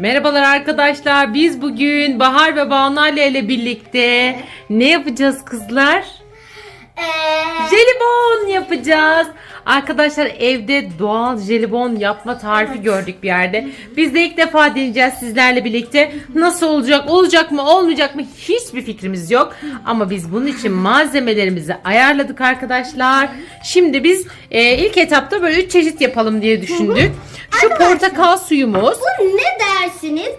Merhabalar arkadaşlar. Biz bugün Bahar ve Banale ile birlikte ne yapacağız kızlar? Ee, Jelibon yapacağız. Arkadaşlar evde doğal jelibon yapma tarifi gördük bir yerde. Biz de ilk defa deneyeceğiz sizlerle birlikte. Nasıl olacak, olacak mı, olmayacak mı hiçbir fikrimiz yok. Ama biz bunun için malzemelerimizi ayarladık arkadaşlar. Şimdi biz e, ilk etapta böyle 3 çeşit yapalım diye düşündük. Şu portakal suyumuz. bu ne dersiniz?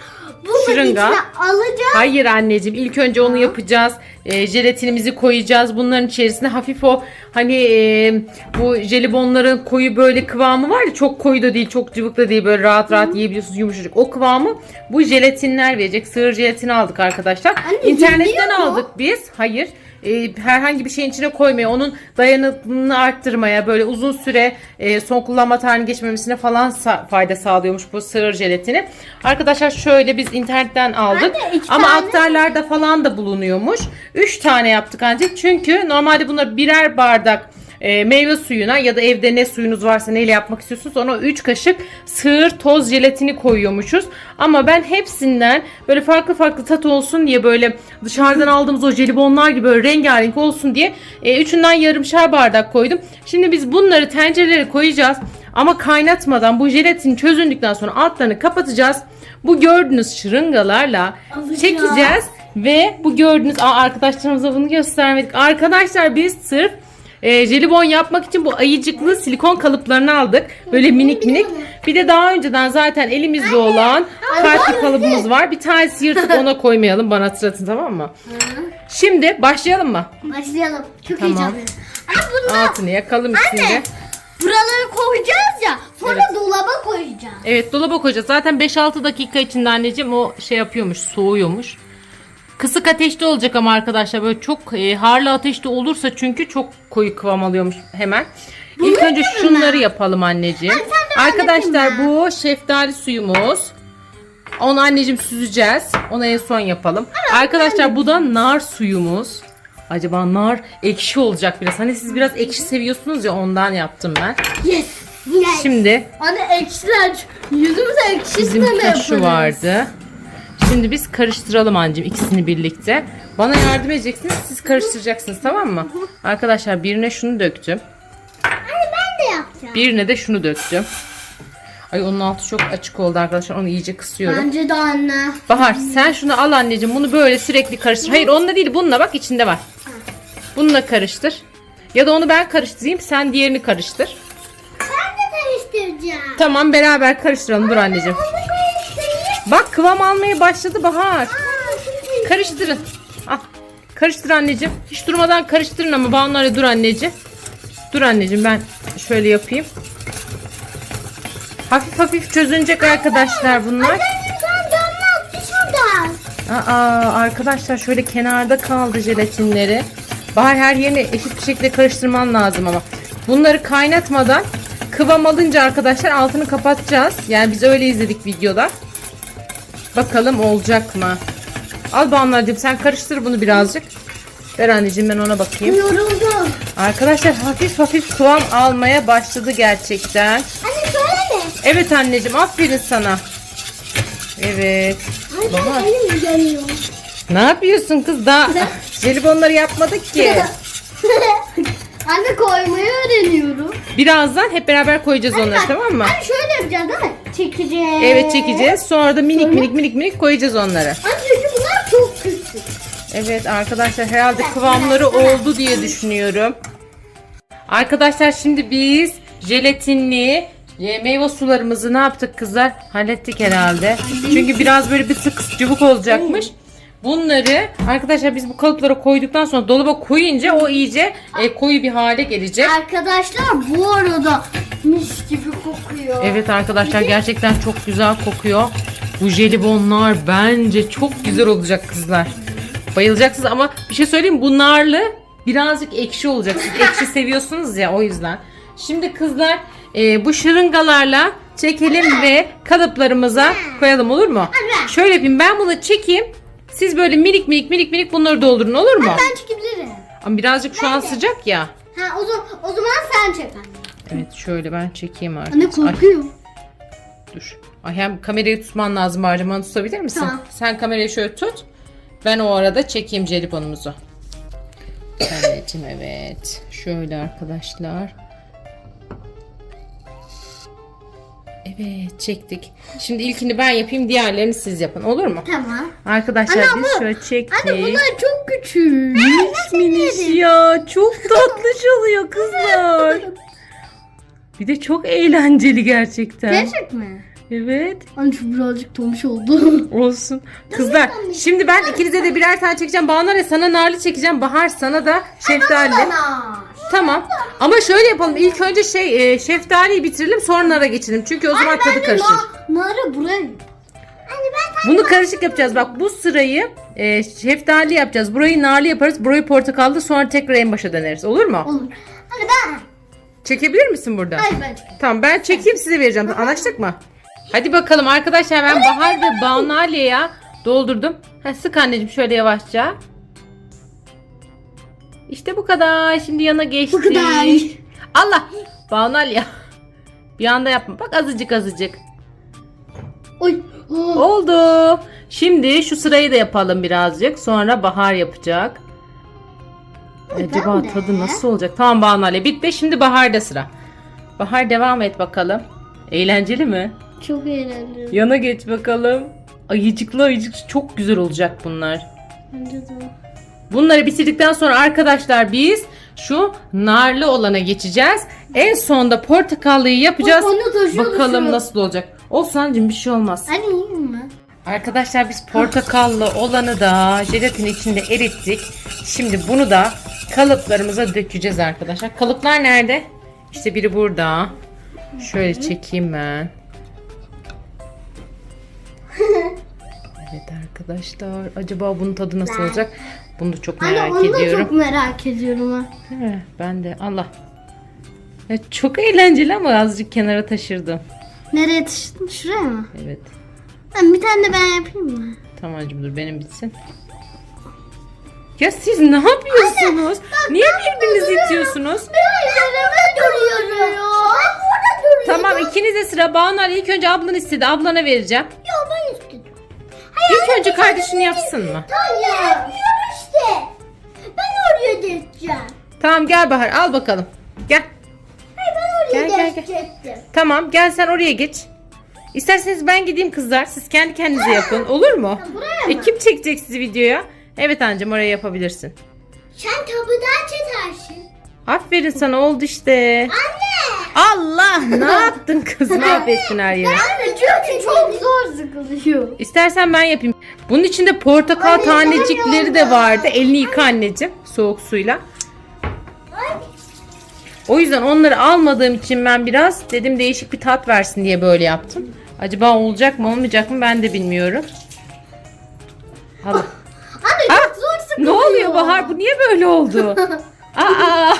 Bunu Şırınga. içine alacağız. Hayır anneciğim ilk önce onu yapacağız. E, jelatinimizi koyacağız. Bunların içerisine hafif o hani e, bu jelibonların koyu böyle kıvamı var ya çok koyu da değil çok cıvık da değil böyle rahat rahat yiyebiliyorsunuz yumuşacık. O kıvamı bu jelatinler verecek. Sığır jelatini aldık arkadaşlar. Anne, İnternetten mu? aldık biz. Hayır. E, herhangi bir şeyin içine koymaya, onun dayanıklılığını arttırmaya, böyle uzun süre e, son kullanma tarihinin geçmemesine falan sa- fayda sağlıyormuş bu sığır jelatini. Arkadaşlar şöyle biz internetten aldık. Anne, iki Ama tane. aktarlarda falan da bulunuyormuş. 3 tane yaptık ancak. Çünkü normalde bunlar birer bardak e, meyve suyuna ya da evde ne suyunuz varsa neyle yapmak istiyorsunuz ona 3 kaşık sığır toz jelatini koyuyormuşuz. Ama ben hepsinden böyle farklı farklı tat olsun diye böyle dışarıdan aldığımız o jelibonlar gibi böyle rengarenk olsun diye e, üçünden yarımşar bardak koydum. Şimdi biz bunları tencerelere koyacağız. Ama kaynatmadan bu jelatin çözündükten sonra altlarını kapatacağız. Bu gördüğünüz şırıngalarla Alacağız. çekeceğiz ve bu gördüğünüz Aa, arkadaşlarımıza bunu göstermedik. Arkadaşlar biz sırf e, jelibon yapmak için bu ayıcıklı silikon kalıplarını aldık. Böyle minik minik. Bir de daha önceden zaten elimizde olan kalpli kalıbımız var. Bir tanesi yırtık ona koymayalım. Bana hatırlatın tamam mı? Şimdi başlayalım mı? Başlayalım. Çok Tamam. heyecanlıyım. Ama bunu Altını yakalım içinde. Anne. buraları koyacağız ya. Sonra dolaba koyacağız. Evet dolaba koyacağız. Zaten 5-6 dakika içinde anneciğim o şey yapıyormuş, soğuyormuş. Kısık ateşte olacak ama arkadaşlar böyle çok e, harlı ateşte olursa çünkü çok koyu kıvam alıyormuş hemen. İlk önce şunları yapalım anneciğim. Arkadaşlar bu şeftali suyumuz. Onu anneciğim süzeceğiz. Onu en son yapalım. Arkadaşlar bu da nar suyumuz. Acaba nar ekşi olacak biraz. Hani siz biraz ekşi seviyorsunuz ya ondan yaptım ben. Yes. Yes. Şimdi Anne ekşiler. Yüzümüz ekşi Bizim turşu vardı. Şimdi biz karıştıralım anneciğim ikisini birlikte. Bana yardım edeceksiniz siz karıştıracaksınız tamam mı? Arkadaşlar birine şunu döktüm. Anne ben de yapacağım. Birine de şunu döktüm. Ay onun altı çok açık oldu arkadaşlar onu iyice kısıyorum. Bence de anne. Bahar sen şunu al anneciğim bunu böyle sürekli karıştır. Hayır onunla değil bununla bak içinde var. Bununla karıştır. Ya da onu ben karıştırayım sen diğerini karıştır. Ben de karıştıracağım. Tamam beraber karıştıralım dur anneciğim. Bak kıvam almaya başladı Bahar. Karıştırın. Al. Karıştır anneciğim. Hiç durmadan karıştırın ama Banu'yla dur anneciğim. Dur anneciğim ben şöyle yapayım. Hafif hafif çözünecek arkadaşlar bunlar. Aa arkadaşlar şöyle kenarda kaldı jelatinleri. Bahar her yerini eşit bir şekilde karıştırman lazım ama. Bunları kaynatmadan kıvam alınca arkadaşlar altını kapatacağız. Yani biz öyle izledik videoda. Bakalım olacak mı? Al Banu'cığım sen karıştır bunu birazcık. Ver anneciğim ben ona bakayım. Yoruldum. Arkadaşlar hafif hafif kıvam almaya başladı gerçekten. Anne söyle mi? Evet anneciğim aferin sana. Evet. Baba. Anne elim yanıyor. Ne yapıyorsun kız daha jelibonları yapmadık ki. Anne koymayı öğreniyorum. Birazdan hep beraber koyacağız onları tamam mı? Anne şöyle yapacağız değil mi? Çekeceğiz. Evet çekeceğiz. Sonra da minik minik minik minik koyacağız onları. Anne çünkü bunlar çok küçük. Evet arkadaşlar herhalde kıvamları oldu diye düşünüyorum. Arkadaşlar şimdi biz jelatinli e, meyve sularımızı ne yaptık kızlar? Hallettik herhalde. Çünkü biraz böyle bir tık cıvık olacakmış. Bunları arkadaşlar biz bu kalıplara koyduktan sonra dolaba koyunca o iyice e, koyu bir hale gelecek. Arkadaşlar bu arada mis gibi kokuyor. Evet arkadaşlar gerçekten çok güzel kokuyor. Bu jelibonlar bence çok güzel olacak kızlar. Bayılacaksınız ama bir şey söyleyeyim mi? bu narlı birazcık ekşi olacak. Siz ekşi seviyorsunuz ya o yüzden. Şimdi kızlar e, bu şırıngalarla çekelim ve kalıplarımıza koyalım olur mu? Şöyle yapayım ben bunu çekeyim. Siz böyle minik minik minik minik bunları doldurun olur mu? Ben çekebilirim. Ama birazcık şu an Ben de. sıcak ya. Ha o zaman, o zaman sen çek anne. Evet şöyle ben çekeyim artık. Anne Ay, korkuyorum. dur. Ay hem kamerayı tutman lazım harcamanı tutabilir misin? Tamam. Sen kamerayı şöyle tut. Ben o arada çekeyim jeliponumuzu. Anneciğim evet. Şöyle arkadaşlar. Evet çektik. Şimdi ilkini ben yapayım diğerlerini siz yapın olur mu? Tamam. Arkadaşlar Anne biz ama- şöyle çektik. Anne bunlar çok küçük. Minis minis ya. Çok tatlış oluyor kızlar. Bir de çok eğlenceli gerçekten. Gerçek mi? Evet. Anne şu birazcık tombiş oldu. Olsun. Kızlar şimdi ben ikinize de birer tane çekeceğim. Bahar sana narlı çekeceğim. Bahar sana da şeftali. Tamam. Ama şöyle yapalım. İlk önce şey e, şeftaliyi bitirelim sonra nara geçelim. Çünkü o zaman tadı karışır. Nara buraya. Anne ben Bunu karışık yapacağız. Bak bu sırayı e, şeftali yapacağız. Burayı narlı yaparız. Burayı portakallı sonra tekrar en başa döneriz. Olur mu? Olur. Anne ben. Çekebilir misin burada? Hayır ben. Tamam ben çekeyim size vereceğim. Anlaştık mı? Hadi bakalım arkadaşlar ben Bahar ve Banu Aliye'ye doldurdum. Ha, sık anneciğim şöyle yavaşça. İşte bu kadar. Şimdi yana geçtik. Bu kadar. Allah. Banu Aliye. Bir anda yapma. Bak azıcık azıcık. Oy. Oh. Oldu. Şimdi şu sırayı da yapalım birazcık. Sonra Bahar yapacak. Acaba ben de. tadı nasıl olacak? Tamam Banu bitti. Şimdi Bahar'da sıra. Bahar devam et bakalım. Eğlenceli mi? Çok eğlenceli. Yana geç bakalım. Ayıcıklı ayıcık çok güzel olacak bunlar. Bence de. Bunları bitirdikten sonra arkadaşlar biz şu narlı olana geçeceğiz. En sonda portakallıyı yapacağız. Bak, onu Bakalım nasıl olacak. Olsun anneciğim bir şey olmaz. Anne yiyeyim mi? Arkadaşlar biz portakallı olanı da jelatin içinde erittik. Şimdi bunu da kalıplarımıza dökeceğiz arkadaşlar. Kalıplar nerede? İşte biri burada. Şöyle çekeyim ben. Evet arkadaşlar. Acaba bunun tadı nasıl olacak? Bunu da çok Anne merak onu da ediyorum. çok merak ediyorum ha. Değil mi? Ben de. Allah. Ya çok eğlenceli ama azıcık kenara taşırdım. Nereye taşıdın? Şuraya mı? Evet. Ben bir tane de ben yapayım mı? Tamam anneciğim dur benim bitsin. Ya siz ne yapıyorsunuz? Niye birbirinizi itiyorsunuz? Ben yerime duruyorum. Ben burada duruyorum. Tamam ikiniz de sıra Banu Ali ilk önce ablan istedi. Ablana vereceğim. Ben istedim. İlk önce kardeşini yapsın mı? Hayır. Yapmıyorum işte. Ben oraya geçeceğim. Tamam gel Bahar al bakalım. Gel. Hayır ben oraya Gel, gel, gel. geçecektim. Tamam gel sen oraya geç. İsterseniz ben gideyim kızlar. Siz kendi kendinize yapın. Olur mu? Buraya E mı? kim çekecek sizi videoya? Evet anneciğim oraya yapabilirsin. Sen kapıdan çekersin. Aferin sana oldu işte. Anne. Allah ne yaptın kız mahvettin her yeri. Anne çünkü çok zor sıkılıyor. İstersen ben yapayım. Bunun içinde portakal Anne, tanecikleri de vardı. Elini yıka anneciğim soğuk suyla. O yüzden onları almadığım için ben biraz dedim değişik bir tat versin diye böyle yaptım. Acaba olacak mı olmayacak mı ben de bilmiyorum. Al. Anne Ah, çok zor Ne sıkılıyor. oluyor Bahar? Bu niye böyle oldu? Aa!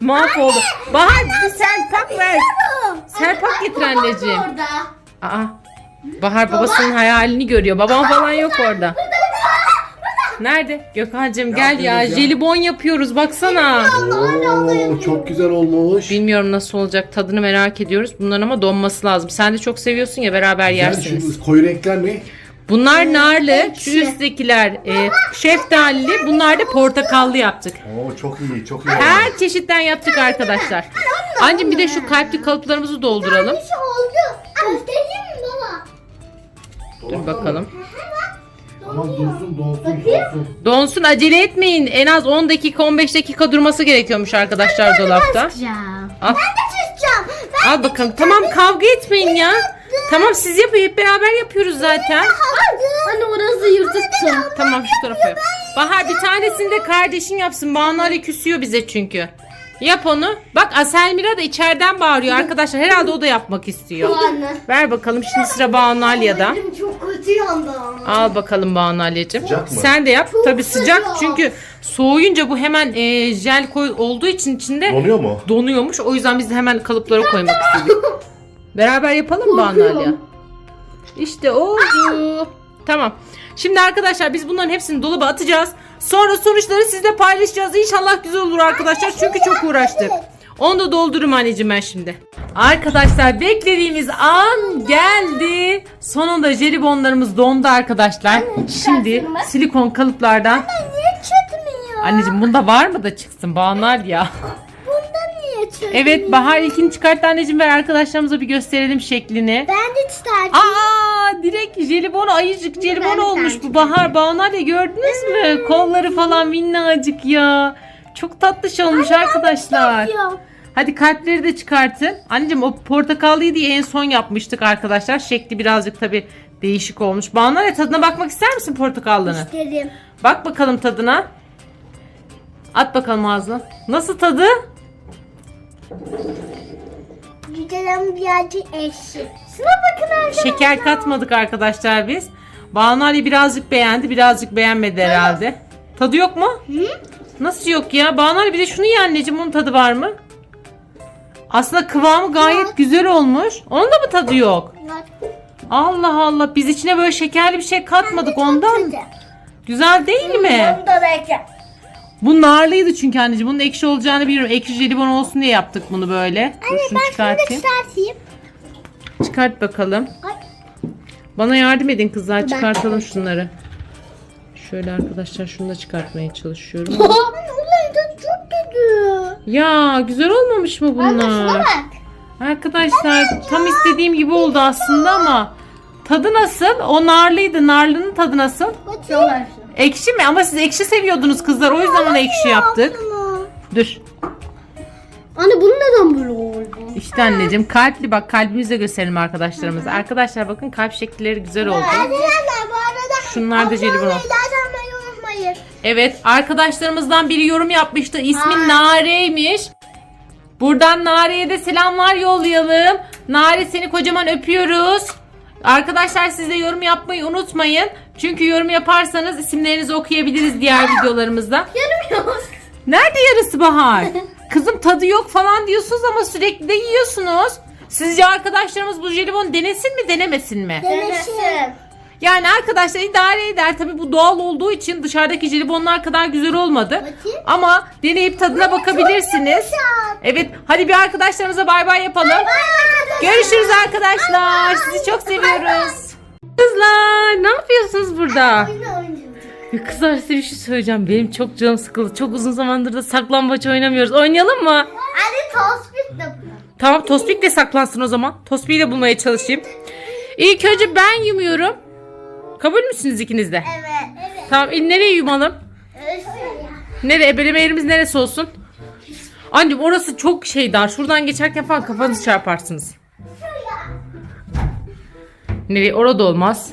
Mahvoldu. Bahar serpak ver. Serpak getir anneciğim. Orada. Aa. Bahar babasının hayalini görüyor. Babam falan yok orada. Nerede? Gökhan'cığım gel ya. yapıyoruz ya? Jelibon yapıyoruz baksana. Oo, çok güzel olmuş. Bilmiyorum nasıl olacak. Tadını merak ediyoruz. Bunların ama donması lazım. Sen de çok seviyorsun ya beraber Yani yersiniz. şu koyu renkler ne? Bunlar narlı. Şu ekşi. üsttekiler e, şeftalili. Bunlar da portakallı yaptık. Oo çok iyi, çok iyi. Her çeşitten yaptık arkadaşlar. Anneciğim bir de şu kalpli kalıplarımızı dolduralım. Bir şey oldu. Göstereyim mi baba? Dur bakalım. Aman donsun, donsun, donsun. Donsun acele etmeyin. En az 10 dakika 15 dakika durması gerekiyormuş arkadaşlar dolapta. Sıcağım. Al, Sıcağım. al bakalım. Tamam kavga etmeyin ya. Tamam siz yapın hep beraber yapıyoruz zaten. Anne orası yırtıktı. Tamam şu tarafa yap. Bahar bir tanesini de kardeşin yapsın. Banu Ali küsüyor bize çünkü. Yap onu. Bak Aselmira da içeriden bağırıyor arkadaşlar. Herhalde o da yapmak istiyor. Anne. Ver bakalım şimdi sıra Banu Aliye'de. Elim çok kötü yandı ama. Al bakalım Banu Aliye'cim. Sıcak mı? Sen de yap. Tabii sıcak sıcak. çünkü soğuyunca bu hemen e, jel koy olduğu için içinde Donuyor mu? donuyormuş. O yüzden biz de hemen kalıplara koymak istedik. Beraber yapalım mı Korkuyorum. İşte oldu. Tamam. Şimdi arkadaşlar biz bunların hepsini dolaba atacağız. Sonra sonuçları sizle paylaşacağız. İnşallah güzel olur arkadaşlar. Çünkü çok uğraştık. Onu da doldururum anneciğim ben şimdi. Arkadaşlar beklediğimiz an geldi. Sonunda jelibonlarımız dondu arkadaşlar. Şimdi silikon kalıplardan. Anneciğim bunda var mı da çıksın Banal ya. Çıkmıyor? Evet Bahar ilkini çıkarttı anneciğim ver arkadaşlarımıza bir gösterelim şeklini. Ben de çıkartayım. Aa direkt jelibon ayıcık jelibon Ben olmuş bu Bahar Banal ya gördünüz mü? Kolları falan minnacık ya. Çok tatlış olmuş arkadaşlar. Yok. Hadi kalpleri de çıkartın. Anneciğim o portakallıyı diye en son yapmıştık arkadaşlar. Şekli birazcık tabi değişik olmuş. Bana ne tadına bakmak ister misin portakallının? İsterim. Bak bakalım tadına. At bakalım ağzına. Nasıl tadı? Yücelem birazcık ekşi. Şuna bakın arkadaşlar. Şeker katmadık arkadaşlar biz. Banu Ali birazcık beğendi, birazcık beğenmedi herhalde. Tadı yok mu? Nasıl yok ya? Banu Ali bir de şunu ye anneciğim. Bunun tadı var mı? Aslında kıvamı gayet güzel olmuş. Onun da mı tadı yok? Allah Allah. Biz içine böyle şekerli bir şey katmadık ondan. Güzel değil mi? Onu da bekle. Bu narlıydı çünkü anneciğim. Bunun ekşi olacağını biliyorum. Ekşi jelibon olsun diye yaptık bunu böyle. Dur Anne şunu ben şunu da çıkartayım. çıkartayım. Çıkart bakalım. Ay. Bana yardım edin kızlar. Ben Çıkartalım şunları. Şöyle arkadaşlar şunu da çıkartmaya çalışıyorum. Anne ulan da çok kötü. ya güzel olmamış mı Anne şuna bunlar? bak. Arkadaşlar tam istediğim gibi oldu aslında ama tadı nasıl? O narlıydı. Narlının tadı nasıl? Bakayım. Ekşi mi? Ama siz ekşi seviyordunuz kızlar. O yüzden ona ekşi yaptık. Dur. Anne bu neden böyle oldu? İşte anneciğim kalpli bak kalbimizle gösterelim arkadaşlarımıza. Arkadaşlar bakın kalp şekilleri güzel oldu. Arkadaşlar bu arada Şunlar da jelibon olsun. Unutmayın. Evet arkadaşlarımızdan biri yorum yapmıştı. İsmi. Nare'ymiş. Buradan Nare'ye de selamlar yollayalım. Nare seni kocaman öpüyoruz. Arkadaşlar siz de yorum yapmayı unutmayın. Çünkü yorum yaparsanız isimlerinizi okuyabiliriz diğer videolarımızda. Yanımıyoruz. Nerede yarısı Bahar? Kızım tadı yok falan diyorsunuz ama sürekli de yiyorsunuz. Sizce arkadaşlarımız bu jelibon denesin mi denemesin mi? Denesin. Yani arkadaşlar idare eder. Tabi bu doğal olduğu için dışarıdaki jelibonlar kadar güzel olmadı. Bakayım. Ama deneyip tadına bakabilirsiniz. Evet hadi bir arkadaşlarımıza bay bay yapalım. Görüşürüz arkadaşlar. Sizi çok seviyoruz. Kızlar ne yapıyorsunuz burada? Ya kızlar size bir şey söyleyeceğim. Benim çok canım sıkıldı. Çok uzun zamandır da saklambaç oynamıyoruz. Oynayalım mı? Hadi tospik de. Tamam Tospik de saklansın o zaman. Tospik'i de bulmaya çalışayım. İlk önce ben yumuyorum. Kabul müsünüz ikiniz de? Evet. Evet. Tamam e, nereye yumalım? Nereye? Ebeleme yerimiz neresi olsun? Annem orası çok şey dar. Şuradan geçerken falan kafanızı çarparsınız. Nereye? Orada olmaz.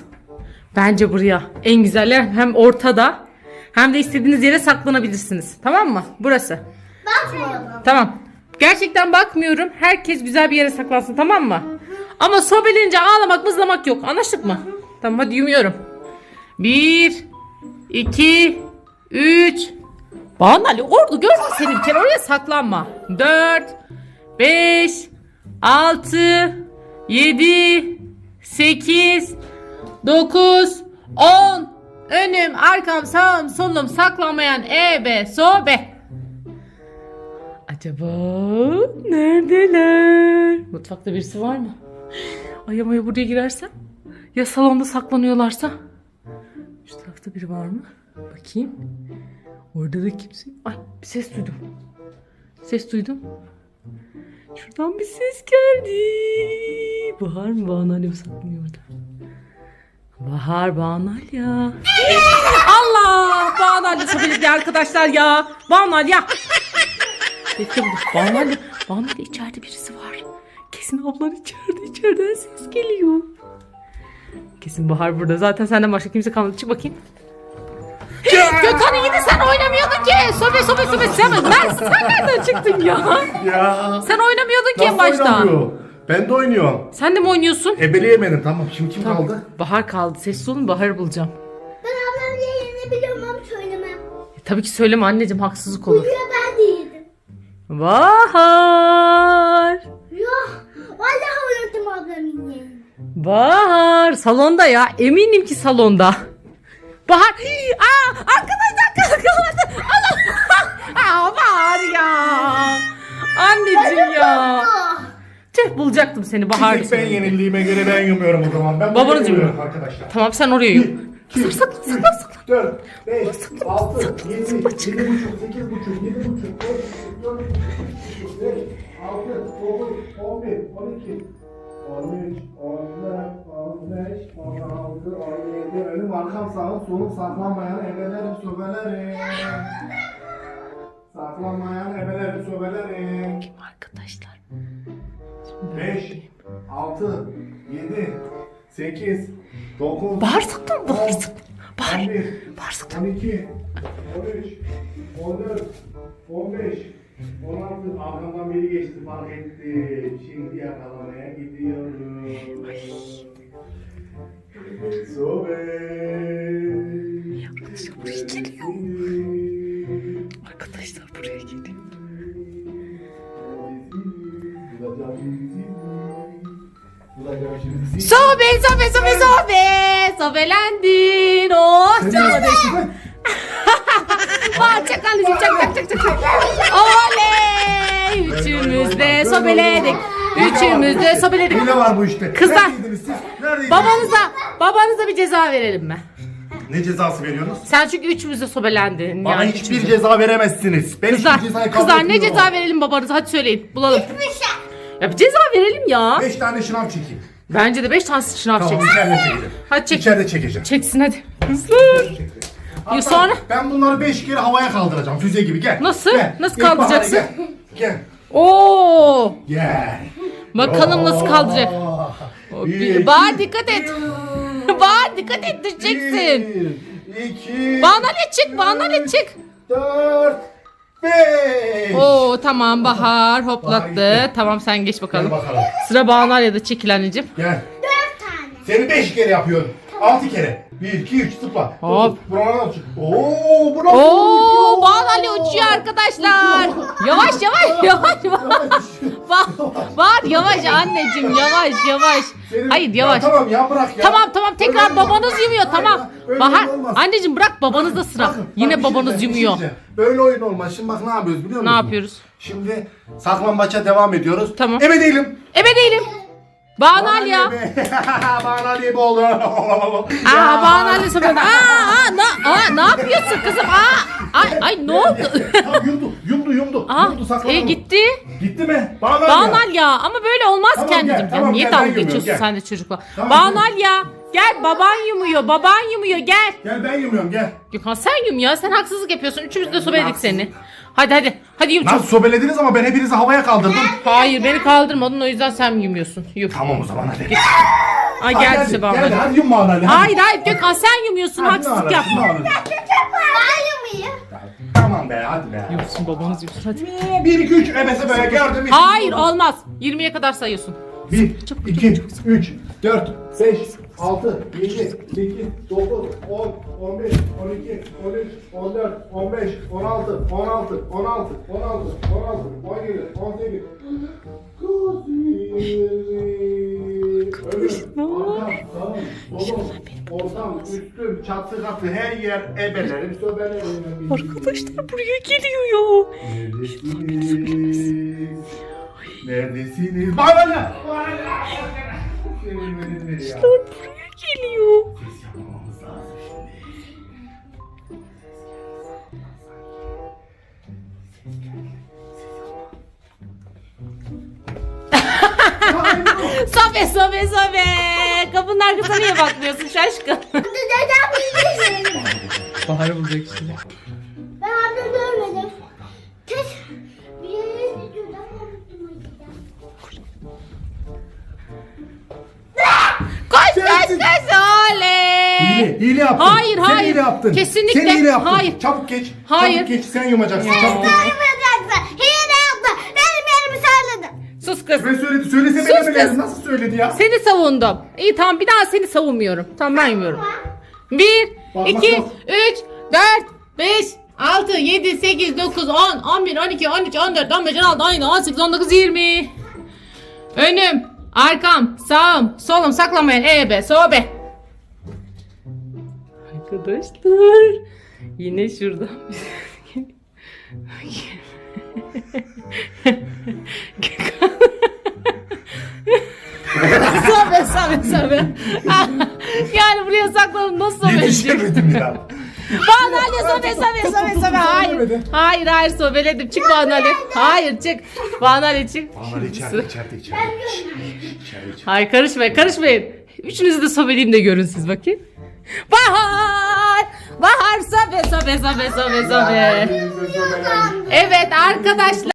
Bence buraya. En güzeller hem ortada hem de istediğiniz yere saklanabilirsiniz. Tamam mı? Burası. Bakmayalım. Tamam. Gerçekten bakmıyorum. Herkes güzel bir yere saklansın tamam mı? Ama sobelenince ağlamak mızlamak yok. Anlaştık mı? Tamam hadi yumuyorum. Bir, iki, üç. Banu Ali orada gördüm seni bir kere oraya saklanma. Dört, beş, altı, yedi, sekiz, dokuz, on. Önüm, arkam, sağım, solum saklanmayan ebe, sobe. Acaba neredeler? Mutfakta birisi var mı? Ay ama ya buraya girersem? Ya salonda saklanıyorlarsa? Şu tarafta biri var mı? Bakayım. Orada da kimse. Ay bir ses duydum. Ses duydum. Şuradan bir ses geldi. Bahar mı? Banal mi saklanıyor orada? Bahar Banal ya. Allah! Ya sobeledi arkadaşlar ya. Banal ya. Bekle ya. Banal ya içeride birisi var. Kesin ablan içeride. içeriden ses geliyor. Kesin Bahar burada. Zaten senden başka kimse kalmadı. Çık bakayım. Gökhan iyi de sen oynamıyordun ki. Sobe sobe sobe sen, ben, sen nereden çıktın ya? Ya. Sen oynamıyordun ki en Nasıl başta. oynamıyor? Ben de oynuyorum. Sen de mi oynuyorsun? Ebeleyemedim tamam. Şimdi kim kaldı? Bahar kaldı. Sessiz olun Bahar'ı bulacağım. Ben ablamın yerini biliyorum ama söylemem. E, tabii ki söyleme anneciğim haksızlık olur. Ya ben de yedim. Bahar. Yok. Vallahi unuttum ablamın yerini. Bahar. Salonda ya. Eminim ki salonda. Bahar. Aa, arkadaşlar kalkamadı. Allah. Aa, Bahar ya. Anneciğim ya. Tüh bulacaktım seni bahar. Bir tek ben yenildiğime göre ben yumuyorum o zaman. Ben Babanız yumuyorum yumuyor. arkadaşlar. Tamam sen oraya yum. 2, 3, 4, 5, 6, 7, 7 buçuk, 8 buçuk, 7 buçuk, 5, 4, 5, 6, 9, 11, 12, 13, 14, 15, 16, 17, önüm arkam sağım solum saklanmayan ebelerim sobelerim. Saklanmayan ebelerim sobelerim. Arkadaşlar. 5, 6, 7, 8, 9, Bağırsaktan bağırsak. Bağır. 11, Bağırsaktan. 12, 13, 14, 15, 16 arkamdan biri geçti fark etti. Şimdi yakalamaya gidiyorum. Sobe. buraya geliyor. Arkadaşlar buraya geliyor. Sobe sobe sobe sobe. Sobelendin. Oh canım. Aa, çak anneciğim çak çak çak çak. Oley. Üçümüz de sobeledik. Üçümüz de sobeledik. Hile var bu işte. Kızlar. Neredeydiniz siz? Neredeydiniz? Babanıza, babanıza bir ceza verelim mi? Ne cezası veriyorsunuz? Sen çünkü üçümüz de sobelendin. Bana yani hiçbir üçümüz de. ceza veremezsiniz. Ben Kızlar, hiçbir cezayı kabul kızlar ne etmiyorum. ceza verelim babanıza hadi söyleyin bulalım. Ya bir ceza verelim ya. Beş tane şınav çekeyim. Bence de 5 tane şınav Tamam çeksin. içeride çekeceğim. Hadi çek. İçeride çekeceğim. Çeksin hadi. Hızlı. Hatta sonra? Ben bunları beş kere havaya kaldıracağım füze gibi gel. Nasıl? Gel. Nasıl İlk bahane, kaldıracaksın? Gel. Gel. Oo! Gel. Bakalım nasıl kaldıracak. Bir- Bahar iki, dikkat et. Bahar dikkat et düşeceksin. Bir, iki, Banale çık, banale çık. dört, beş. Oo tamam Bahar hoplattı. gitti. Tamam sen geç Gel bakalım. bakalım. Sıra Banale'de çekil anneciğim. Gel. Dört tane. Seni beş kere yapıyorum. Altı kere. Bir, iki, üç, zıpla. Hop. Buradan çık. Oo, bu nasıl Oo uçuyor? Banale uçuyor arkadaşlar. Yavaş yavaş yavaş yavaş. Bak var yavaş anneciğim yavaş yavaş. Senin- Hayır Ya yavaş. tamam ya bırak ya. Tamam tamam tekrar Öyle olmaz. babanız yumuyor Hayır tamam. ya, öyle Bahar olmaz. anneciğim bırak babanızda sıra. Bakın, bak, Yine bir şey babanız diyeceğim, bir şey yumuyor. diyeceğim. Böyle oyun olmaz. Şimdi bak ne yapıyoruz biliyor Ne musun? yapıyoruz? Şimdi saklambaça devam ediyoruz. Tamam. Ebe değilim. Ebe değilim. Banal ya. Bana diye oldu. Aa banal sohbet. Aa, aa, na, aa, ne yapıyorsun kızım? Aa, ay, ay ne oldu? Yumdu, yumdu, yumdu. Aa, yumdu saklanalım. e, gitti. Gitti mi? Banal, ya. Banal ya ama böyle olmaz Tamam, anneciğim. gel, Ya tamam, niye gel, dalga geçiyorsun gel. sen de çocukla? Tamam, Banal ya. Gel baban yumuyor. Baban yumuyor gel. Gel ben yumuyorum gel. Gökhan sen yum ya. Sen haksızlık yapıyorsun. Üçümüz de sobeledik seni. Hadi hadi. Hadi yum Nasıl çabuk. sobelediniz ama ben hepinizi havaya kaldırdım. Hayır beni kaldırmadın o yüzden sen yumuyorsun. Yum. Tamam o zaman hadi. Ay Hadi, geldi hadi, işte Gel bana. hadi yum bana hadi. Hayır hayır Gökhan sen yumuyorsun. Hadi, Haksızlık hadi, yapma. hadi. Hayır mıyım? Tamam be hadi be. Yumsun babanız yumsun hadi. 1 2 3 ebese böyle gördüm. Hayır olmaz. 20'ye kadar sayıyorsun. 1 2 3 4 5 6 7 8 9 10 11 12 13 14 15 16 16 16 16 16 17 18 Önüm, arkam, sağım, solum, ortam, üstüm, çatı katı her yer ebelerim, söbelerim. Arkadaşlar buraya geliyor ya. Bana ne? Bana ne? Senin verilmedi ya. Buraya geliyor. Ses yapmamamız lazım şimdi. Sobe sobe sobe. Kapının arkasına niye bakmıyorsun şaşkın? Dedem bilmiyorum. Baharı bulacak şimdi. Ben abim yaptın. Hayır, Sen hayır. hile yaptın. Kesinlikle. Sen hile yaptın. Hayır. Çabuk geç. Hayır. Çabuk geç. Sen yumacaksın. Çabuk geç. Yapmayacaksın. Hile yaptı. Benim yerimi söyledi. Sus kız. Ben söyledi. Söylese Sus benim kız. Nasıl söyledi ya? Seni savundum. İyi tamam bir daha seni savunmuyorum. Tamam ben yumuyorum. 1, Bakmak 2, yok. 3, 4, 5, 6, 7, 8, 9, 10, 11, 12, 13, 14, 15, 16, 17, 18, 19, 20. Önüm, arkam, sağım, solum saklamayan ebe, sobe. Arkadaşlar yine şuradan Sobe sobe sobe. Ah, yani buraya saklanıp nasıl sobe edecek? Yetişemedim ya. Banu Ali sobe sobe sobe sobe. Hayır. Hayır hayır sobeledim. Çık Banu Ali. Hayır çık. Banu Ali çık. İçeride içeride içeride. İçeride içeride. Hayır karışmayın karışmayın. Üçünüzü de sobeleyeyim de görün siz bakayım. Bahar! Bahar sobe sobe sobe sobe sobe. Evet arkadaşlar.